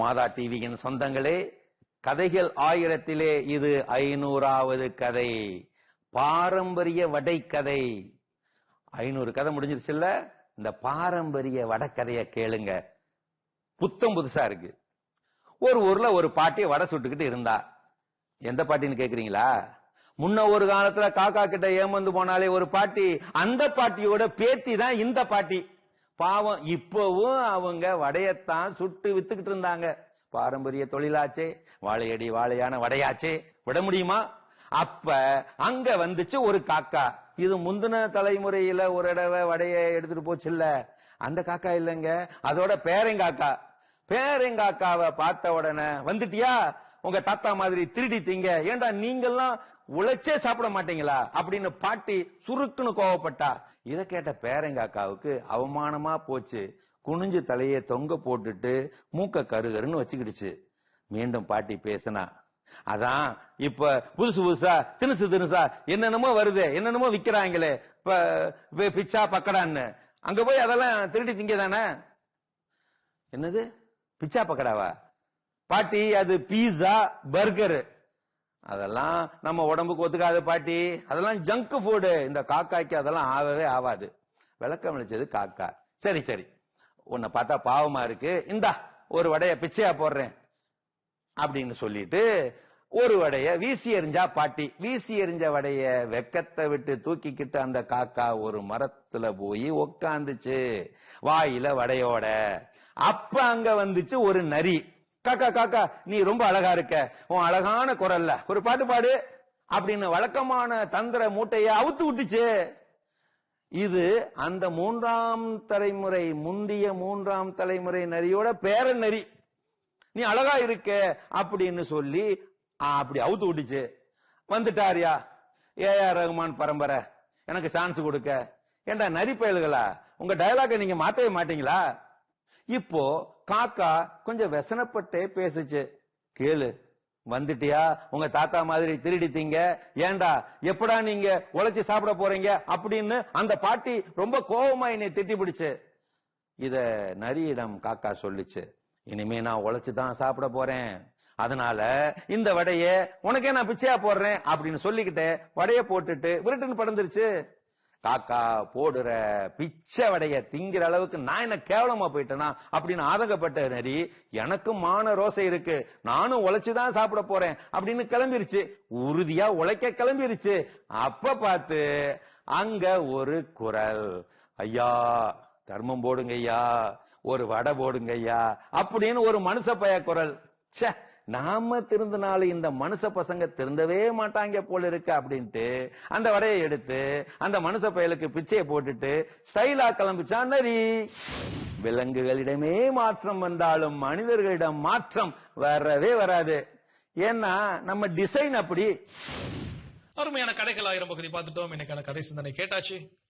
மாதா டிவியின் சொந்தங்களே கதைகள் ஆயிரத்திலே இது ஐநூறாவது கதை. பாரம்பரிய வடை கதை ஐநூறு கதை முடிஞ்சிருச்சுல்ல? இந்த பாரம்பரிய வடக்கதைய கேளுங்க. புத்தம் புதுசா இருக்கு. ஒரு ஊர்ல ஒரு பாட்டி வடை சுட்டுக்கிட்டு இருந்தா. எந்த பாட்டின்னு கேக்குறீங்களா? முன்ன ஒரு காலத்துல காக்கா கிட்ட ஏமாந்து போனாலே ஒரு பாட்டி அந்த பாட்டியோட பேத்தி தான் இந்த பாட்டி. பாவம் இப்பவும் அவங்க வடையத்தான் சுட்டு வித்துக்கிட்டு இருந்தாங்க. பாரம்பரிய தொழிலாச்சே வாழையடி வாழையான வடையாச்சே விட முடியுமா? அப்ப அங்க வந்துச்சு ஒரு காக்கா. இது முந்தின தலைமுறையில ஒரு தடவை வடைய எடுத்துட்டு போச்சுல்ல. அந்த காக்கா இல்லைங்க அதோட பேரங்காக்கா. பேரங்காக்காவை பார்த்த உடனே வந்துட்டியா? உங்க தாத்தா மாதிரி திருடி திங்க. ஏண்டா நீங்கெல்லாம் உழைச்சே சாப்பிட மாட்டீங்களா? அப்படின்னு பாட்டி சுருக்குன்னு கோவப்பட்டா. இதை கேட்ட பேரங்காக்காவுக்கு அவமானமா போச்சு. குனிஞ்சு தலையை தொங்க போட்டுட்டு மூக்க கருகருன்னு வச்சுக்கிடுச்சு. மீண்டும் பாட்டி பேசினா அதான் இப்ப புதுசு புதுசா தினுசு தினுசா என்னென்னமோ வருது என்னென்னமோ விக்கிறாங்களே இப்ப பிச்சா பக்கடான்னு. அங்க போய் அதெல்லாம் திருடி திங்க தானே என்னது? பிச்சா பக்கடாவா? பாட்டி அது பீஸா பர்கரு. அதெல்லாம் நம்ம உடம்புக்கு ஒத்துக்காது பாட்டி. அதெல்லாம் ஜங்க் ஃபுட்டு இந்த காக்காய்க்கு அதெல்லாம் ஆகவே ஆகாது. விளக்கம் அளிச்சது காக்கா. சரி சரி. உன்னை பார்த்தா பாவமா இருக்கு. இந்தா ஒரு வடைய பிச்சையா போடுறேன். அப்படின்னு சொல்லிட்டு ஒரு வடைய வீசி எறிஞ்சா பாட்டி. வீசி எறிஞ்ச வடைய வெக்கத்தை விட்டு தூக்கிக்கிட்டு அந்த காக்கா ஒரு மரத்துல போய் உக்காந்துச்சு. வாயில வடையோட. அப்ப அங்க வந்துச்சு ஒரு நரி. காக்கா காக்கா நீ ரொம்ப அழகா இருக்க. உன் அழகான குரல்ல. ஒரு பாட்டு பாடு. அப்படின்னு வழக்கமான தந்திர மூட்டைய அவுத்து விட்டுச்சு. இது அந்த மூன்றாம் தலைமுறை முந்திய மூன்றாம் தலைமுறை நரியோட பேர நரி. நீ அழகா இருக்க அப்படின்னு சொல்லி அப்படி அவுத்து விட்டுச்சு. வந்துட்டாரியா? ஏஆர் ரகுமான் பரம்பரை. எனக்கு சான்ஸ் கொடுக்க. ஏண்டா நரி பயல்களா? உங்க டயலாக நீங்க மாத்தவே மாட்டீங்களா? இப்போ காக்கா கொஞ்சம் வெசனப்பட்டே பேசுச்சு. கேளு வந்துட்டியா? உங்க தாத்தா மாதிரி திருடித்தீங்க ஏண்டா? எப்படா நீங்க உழைச்சு சாப்பிட போறீங்க? அப்படின்னு அந்த பாட்டி ரொம்ப கோவமா என்னை திட்டி பிடிச்சு இத நரியிடம் காக்கா சொல்லுச்சு. இனிமே நான் உழைச்சு தான் சாப்பிட போறேன். அதனால இந்த வடைய உனக்கே நான் பிச்சையா போடுறேன் அப்படின்னு சொல்லிக்கிட்டு வடைய போட்டுட்டு விருட்டுன்னு படந்துருச்சு காக்கா போடுற பிச்சை வடைய திங்கிற அளவுக்கு நான் என்ன கேவலமா போயிட்டேனா அப்படின்னு ஆதங்கப்பட்ட நரி எனக்கும் மான ரோசை இருக்கு. நானும் உழைச்சுதான் சாப்பிட போறேன். அப்படின்னு கிளம்பிருச்சு. உறுதியா உழைக்க கிளம்பிருச்சு. அப்ப பார்த்து அங்க ஒரு குரல். ஐயா தர்மம் போடுங்க ஐயா. ஒரு வடை போடுங்க ஐயா. அப்படின்னு ஒரு மனுஷ பய குரல். ச்சே நாம திருந்தினால இந்த மனுஷ பசங்க திருந்தவே மாட்டாங்க போல இருக்கு அப்படின்ட்டு அந்த வடையை எடுத்து அந்த மனுஷ பயலுக்கு பிச்சையை போட்டுட்டு ஸ்டைலா கிளம்பிச்சான் நரி. விலங்குகளிடமே மாற்றம் வந்தாலும் மனிதர்களிடம் மாற்றம் வரவே வராது. ஏன்னா நம்ம டிசைன் அப்படி. அருமையான கதைகள் ஆயிரம் பகுதி பார்த்துட்டோம். இன்னைக்கான கதை சிந்தனை கேட்டாச்சு.